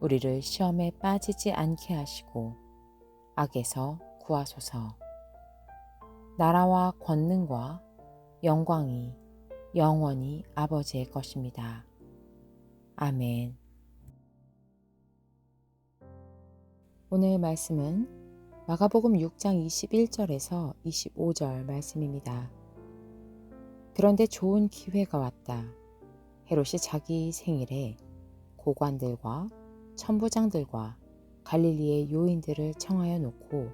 우리를 시험에 빠지지 않게 하시고 악에서 구하소서. 나라와 권능과 영광이 영원히 아버지의 것입니다. 아멘. 오늘 말씀은 마가복음 6장 21절에서 25절 말씀입니다. 그런데 좋은 기회가 왔다. 헤롯이 자기 생일에 고관들과 천부장들과 갈릴리의 요인들을 청하여 놓고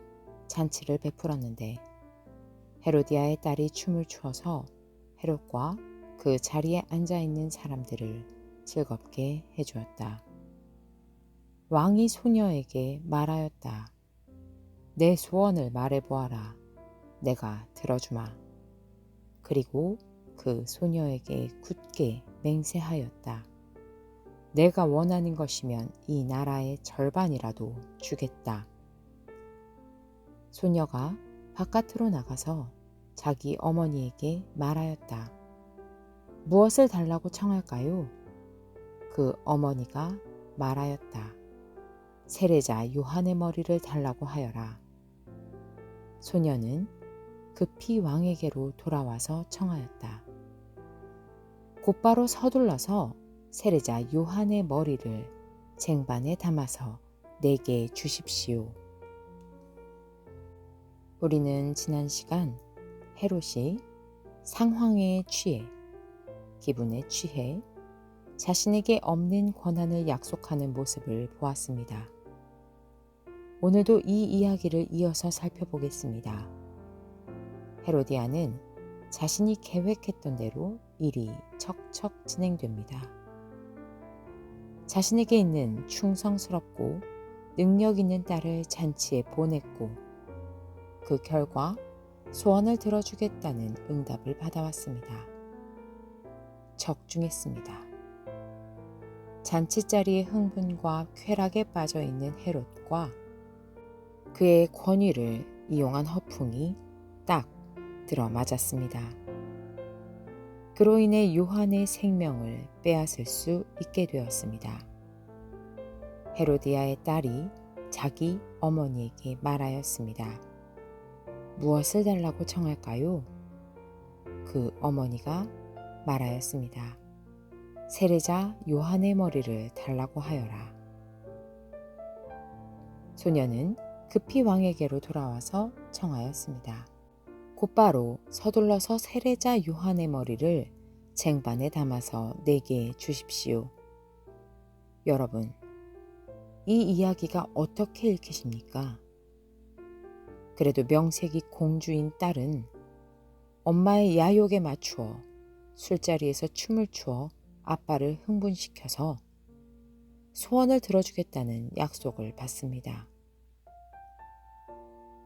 잔치를 베풀었는데 헤로디아의 딸이 춤을 추어서 헤롯과 그 자리에 앉아 있는 사람들을 즐겁게 해주었다. 왕이 소녀에게 말하였다. 내 소원을 말해보아라. 내가 들어주마. 그리고 그 소녀에게 굳게 맹세하였다. 내가 원하는 것이면 이 나라의 절반이라도 주겠다. 소녀가 바깥으로 나가서 자기 어머니에게 말하였다. 무엇을 달라고 청할까요? 그 어머니가 말하였다. 세례자 요한의 머리를 달라고 하여라. 소녀는 급히 왕에게로 돌아와서 청하였다. 곧바로 서둘러서 세례자 요한의 머리를 쟁반에 담아서 내게 주십시오. 우리는 지난 시간 헤롯이 상황에 취해 기분에 취해 자신에게 없는 권한을 약속하는 모습을 보았습니다. 오늘도 이 이야기를 이어서 살펴보겠습니다. 헤로디아는 자신이 계획했던 대로 일이 척척 진행됩니다. 자신에게 있는 충성스럽고 능력 있는 딸을 잔치에 보냈고 그 결과 소원을 들어주겠다는 응답을 받아왔습니다. 적중했습니다. 잔치 자리의 흥분과 쾌락에 빠져 있는 헤롯과 그의 권위를 이용한 허풍이 딱 들어맞았습니다. 그로 인해 요한의 생명을 빼앗을 수 있게 되었습니다. 헤로디아의 딸이 자기 어머니에게 말하였습니다. 무엇을 달라고 청할까요? 그 어머니가 말하였습니다. 세례자 요한의 머리를 달라고 하여라. 소녀는 급히 왕에게로 돌아와서 청하였습니다. 곧바로 서둘러서 세례자 요한의 머리를 쟁반에 담아서 내게 주십시오. 여러분, 이 이야기가 어떻게 읽히십니까? 그래도 명색이 공주인 딸은 엄마의 야욕에 맞추어 술자리에서 춤을 추어 아빠를 흥분시켜서 소원을 들어주겠다는 약속을 받습니다.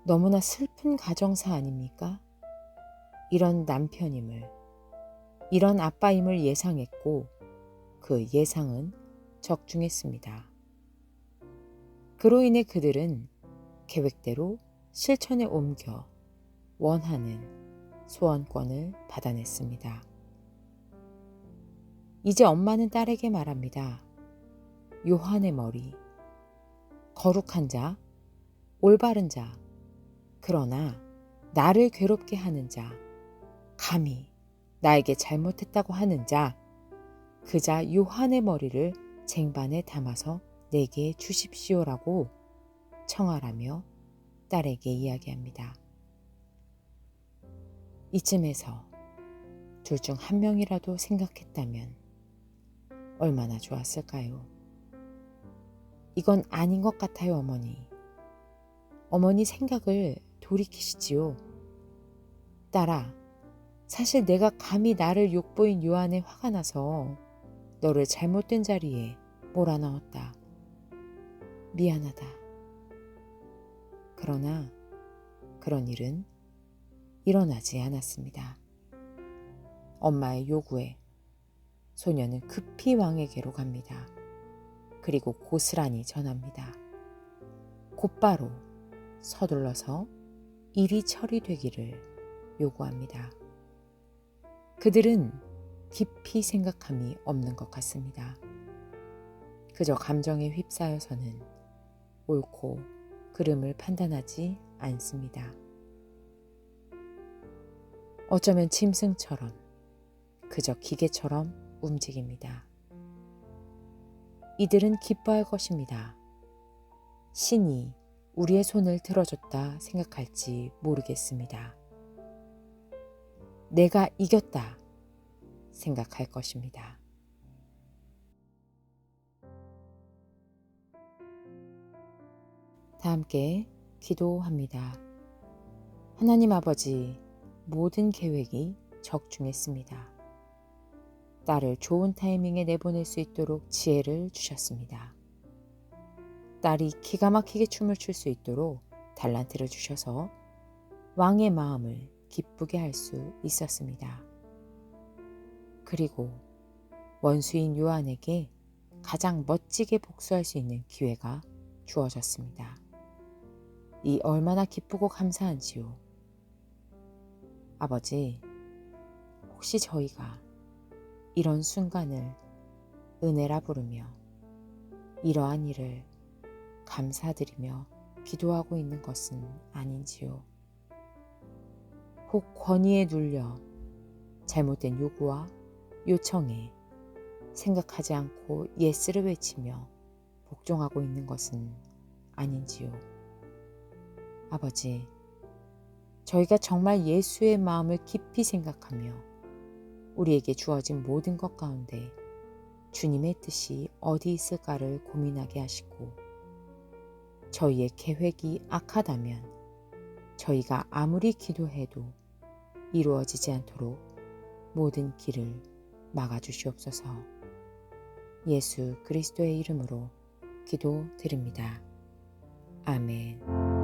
너무나 슬픈 가정사 아닙니까? 이런 남편임을, 이런 아빠임을 예상했고 그 예상은 적중했습니다. 그로 인해 그들은 계획대로 실천에 옮겨 원하는 소원권을 받아냈습니다. 이제 엄마는 딸에게 말합니다. 요한의 머리, 거룩한 자, 올바른 자, 그러나 나를 괴롭게 하는 자, 감히 나에게 잘못했다고 하는 자, 그자 요한의 머리를 쟁반에 담아서 내게 주십시오라고 청하라며 딸에게 이야기합니다. 이쯤에서 둘 중 한 명이라도 생각했다면 얼마나 좋았을까요? 이건 아닌 것 같아요, 어머니. 어머니 생각을 돌이키시지요. 딸아, 사실 내가 감히 나를 욕보인 요한에 화가 나서 너를 잘못된 자리에 몰아넣었다. 미안하다. 그러나 그런 일은 일어나지 않았습니다. 엄마의 요구에 소녀는 급히 왕에게로 갑니다. 그리고 고스란히 전합니다. 곧바로 서둘러서 일이 처리되기를 요구합니다. 그들은 깊이 생각함이 없는 것 같습니다. 그저 감정에 휩싸여서는 옳고 그름을 판단하지 않습니다. 어쩌면 짐승처럼 그저 기계처럼 움직입니다. 이들은 기뻐할 것입니다. 신이 우리의 손을 들어줬다 생각할지 모르겠습니다. 내가 이겼다 생각할 것입니다. 다 함께 기도합니다. 하나님 아버지, 모든 계획이 적중했습니다. 딸을 좋은 타이밍에 내보낼 수 있도록 지혜를 주셨습니다. 딸이 기가 막히게 춤을 출 수 있도록 달란트를 주셔서 왕의 마음을 기쁘게 할 수 있었습니다. 그리고 원수인 요한에게 가장 멋지게 복수할 수 있는 기회가 주어졌습니다. 이 얼마나 기쁘고 감사한지요. 아버지, 혹시 저희가 이런 순간을 은혜라 부르며 이러한 일을 감사드리며 기도하고 있는 것은 아닌지요. 혹 권위에 눌려 잘못된 요구와 요청에 생각하지 않고 예스를 외치며 복종하고 있는 것은 아닌지요. 아버지, 저희가 정말 예수의 마음을 깊이 생각하며 우리에게 주어진 모든 것 가운데 주님의 뜻이 어디 있을까를 고민하게 하시고 저희의 계획이 악하다면 저희가 아무리 기도해도 이루어지지 않도록 모든 길을 막아주시옵소서. 예수 그리스도의 이름으로 기도드립니다. 아멘.